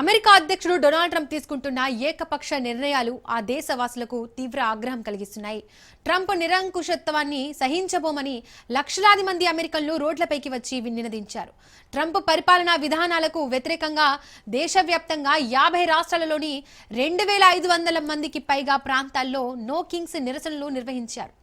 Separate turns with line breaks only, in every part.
America అధ్యక్షుడు Donald Trump తీసుకుంటున్న ఏకపక్ష నిర్ణయాలు ఆ దేశవాసులకు తీవ్ర ఆగ్రహం కలిగిస్తున్నాయి. ట్రంప్ నిరంకుశత్వాన్ని సహించబోమని లక్షలాది మంది అమెరికన్లు రోడ్లపైకి వచ్చి నినదించారు ట్రంప్ పరిపాలనా విధానాలకు వ్యతిరేకంగా దేశవ్యాప్తంగా యాభై రాష్ట్రాలలోని రెండు వేల ఐదు వందల మందికి పైగా ప్రాంతాల్లో నో కింగ్స్ నిరసనలు నిర్వహించారు.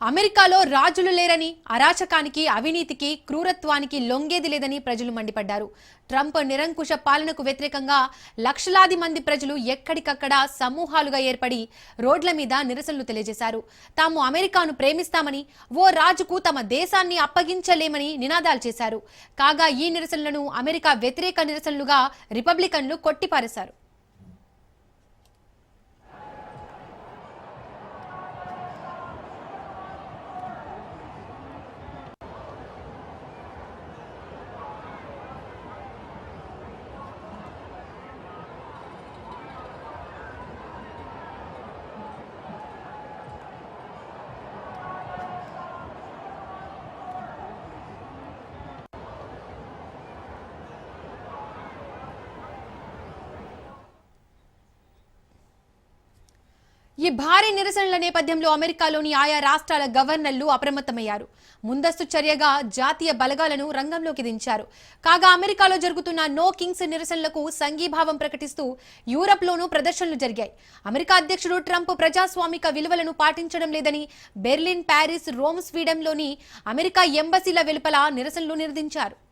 అమెరికాలో రాజులు లేరని అరాచకానికి అవినీతికి క్రూరత్వానికి లొంగేది లేదని ప్రజలు మండిపడ్డారు. ట్రంప్ నిరంకుశ పాలనకు వ్యతిరేకంగా లక్షలాది మంది ప్రజలు ఎక్కడికక్కడ సమూహాలుగా ఏర్పడి రోడ్ల మీద నిరసనలు తెలియజేశారు. తాము అమెరికాను ప్రేమిస్తామని ఓ రాజుకు తమ దేశాన్ని అప్పగించలేమని నినాదాలు చేశారు. కాగా ఈ నిరసనలను అమెరికా వ్యతిరేక నిరసనలుగా రిపబ్లికన్లు కొట్టిపారేశారు. ఈ భారీ నిరసనల నేపథ్యంలో అమెరికాలోని ఆయా రాష్ట్రాల గవర్నర్లు అప్రమత్తమయ్యారు. ముందస్తు చర్యగా జాతీయ బలగాలను రంగంలోకి దించారు. కాగా అమెరికాలో జరుగుతున్న నో కింగ్స్ నిరసనలకు సంఘీభావం ప్రకటిస్తూ యూరప్లోనూ ప్రదర్శనలు జరిగాయి. అమెరికా అధ్యక్షుడు ట్రంప్ ప్రజాస్వామిక విలువలను పాటించడం లేదని బెర్లిన్ ప్యారిస్ రోమ్ స్వీడన్లోని అమెరికా ఎంబసీల వెలుపల నిరసనలు నిరదించారు.